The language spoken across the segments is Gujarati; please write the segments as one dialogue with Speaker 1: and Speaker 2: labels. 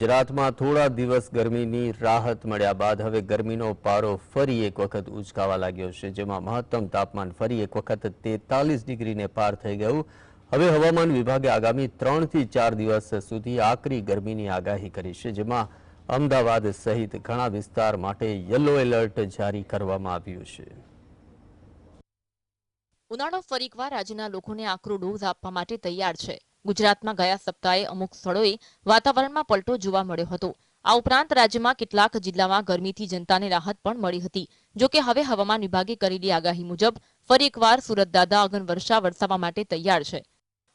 Speaker 1: ગુજરાતમાં થોડા દિવસ ગરમીની રાહત મળ્યા બાદ હવે ગરમીનો પારો ફરી એક વખત ઉંચકાવા લાગ્યો છે, જેમાં મહત્તમ તાપમાન ફરી એક વખત તેતાલીસ ડિગ્રીને પાર થઈ ગયું. હવે હવામાન વિભાગે આગામી ત્રણથી ચાર દિવસ સુધી આકરી ગરમીની આગાહી કરી છે, જેમાં અમદાવાદ સહિત ઘણા વિસ્તાર માટે યલો એલર્ટ જારી કરવામાં આવ્યું છે.
Speaker 2: ઉનાળો ફરી એકવાર રાજ્યના લોકોને આકરો ડોઝ આપવા માટે તૈયાર છે. ગુજરાતમાં ગયા સપ્તાહે અમુક સ્થળોએ વાતાવરણમાં પલટો જોવા મળ્યો હતો. આ ઉપરાંત રાજ્યમાં કેટલાક જિલ્લામાં ગરમીથી જનતાને રાહત પણ મળી હતી. જો કે હવે હવામાન વિભાગે કરેલી આગાહી મુજબ ફરી એકવાર સુરત દાદા અગન વર્ષા વરસાવવા માટે તૈયાર છે.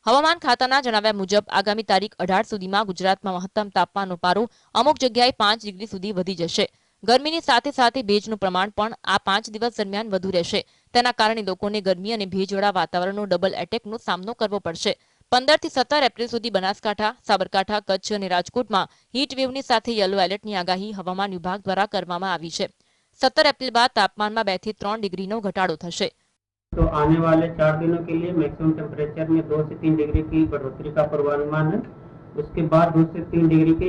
Speaker 2: હવામાન ખાતાના જણાવ્યા મુજબ આગામી તારીખ અઢાર સુધીમાં ગુજરાતમાં મહત્તમ તાપમાનનો પારો અમુક જગ્યાએ પાંચ ડિગ્રી સુધી વધી જશે. ગરમીની સાથે સાથે ભેજનું પ્રમાણ પણ આ પાંચ દિવસ દરમિયાન વધુ રહેશે. તેના કારણે લોકોને ગરમી અને ભેજવાળા વાતાવરણનો ડબલ એટેકનો સામનો કરવો પડશે. પંદર થી સત્તર એપ્રિલ સુધી બનાસકાંઠા સાબરકાંઠા કચ્છ અને રાજકોટમાં હીટ વેવની સાથે યલો એલર્ટની આગાહી હવામાન વિભાગ દ્વારા કરવામાં આવી છે સત્તર એપ્રિલ બાદ તાપમાનમાં બે થી ત્રણ ડિગ્રીનો ઘટાડો થશે
Speaker 3: तो आने वाले चार दिनों के लिए मैक्सिमम टेम्परेचर में दो से तीन डिग्री की बढ़ोतरी का पूर्वानुमान है उसके बाद दो से तीन डिग्री के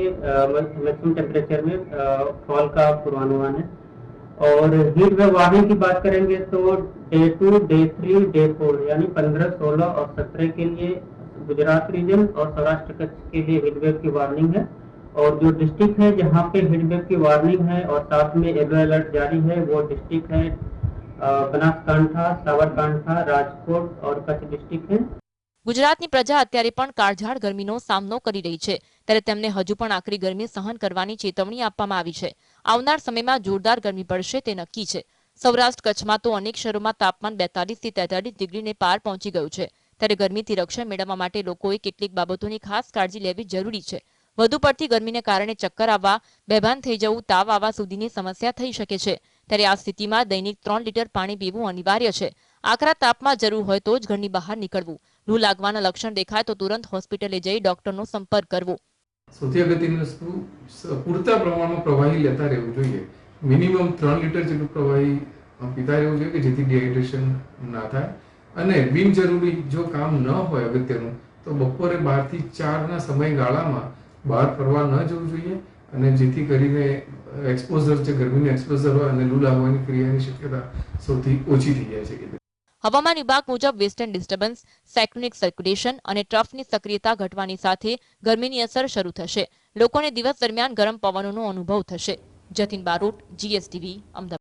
Speaker 3: मैक्सिमम टेम्परेचर में फॉल का पूर्वानुमान है और हीट वेव वार्निंग की बात करेंगे तो day two day three day four यानी पंद्रह सोलह और सत्रह के लिए गुजरात रीजन और सौराष्ट्र कच्छ के लिए हीट वेव की वार्निंग है और जो डिस्ट्रिक्ट है जहाँ पे हीट वेव की वार्निंग है और साथ में येलो अलर्ट जारी है वो डिस्ट्रिक्ट है अ, बनासकांठा साबरकांठा राजकोट और कच्छ डिस्ट्रिक्ट है
Speaker 2: ગુજરાતની પ્રજા અત્યારે પણ કાળઝાળ ગરમીનો સામનો કરી રહી છે ત્યારે તેમને હજુ પણ આકરી ગરમી સહન કરવાની ચેતવણી આપવામાં આવી છે આવનાર સમયમાં જોરદાર ગરમી પડશે તે નક્કી છે સૌરાષ્ટ્ર કચ્છમાં તો અનેક શહેરોમાં તાપમાન બેતાલીસ થી તેતાલીસ ડિગ્રીને પાર પહોંચી ગયું છે ત્યારે ગરમીથી રક્ષણ મેળવવા માટે લોકોએ કેટલીક બાબતોની ખાસ કાળજી લેવી જરૂરી છે. વધુ પડતી ગરમીને કારણે ચક્કર આવવા, બેભાન થઈ જવું, તાવ આવવા સુધીની સમસ્યા થઈ શકે છે. ત્યારે આ સ્થિતિમાં દૈનિક ત્રણ લીટર પાણી પીવું અનિવાર્ય છે. આકરા તાપમાં જરૂર હોય તો જ ઘરની બહાર નીકળવું. લૂ લાગવાના લક્ષણ દેખાય તો તુરંત હોસ્પિટલે જઈ ડોક્ટરનો સંપર્ક કરવો.
Speaker 4: સૌથી અગત્યની વસ્તુ, પૂરતા પ્રમાણમાં પ્રવાહી લેતા રહેવું જોઈએ. મિનિમમ ત્રણ લીટર જેટલું પ્રવાહી પીતા રહેવું જોઈએ કે જેથી ડિહાઇડ્રેશન ના થાય. અને બિનજરૂરી જો કામ ન હોય અગત્યનું, તો બપોરે બારથી ચારના સમયગાળામાં બહાર ફરવા ન જવું જોઈએ અને જેથી કરીને એક્સપોઝર જે ગરમીનું એક્સપોઝર હોય અને લૂ લાગવાની ક્રિયાની શક્યતા સૌથી ઓછી થઈ જાય છે.
Speaker 2: હવામાન વિભાગ મુજબ વેસ્ટર્ન ડિસ્ટર્બન્સ સાયક્લોનિક સર્ક્યુલેશન અને ટ્રફની સક્રિયતા ઘટવાની સાથે ગરમીની અસર શરૂ થશે. લોકોને દિવસ દરમિયાન ગરમ પવનોનો અનુભવ થશે. જતીન બારોટ જીએસટીવી અમદાવાદ.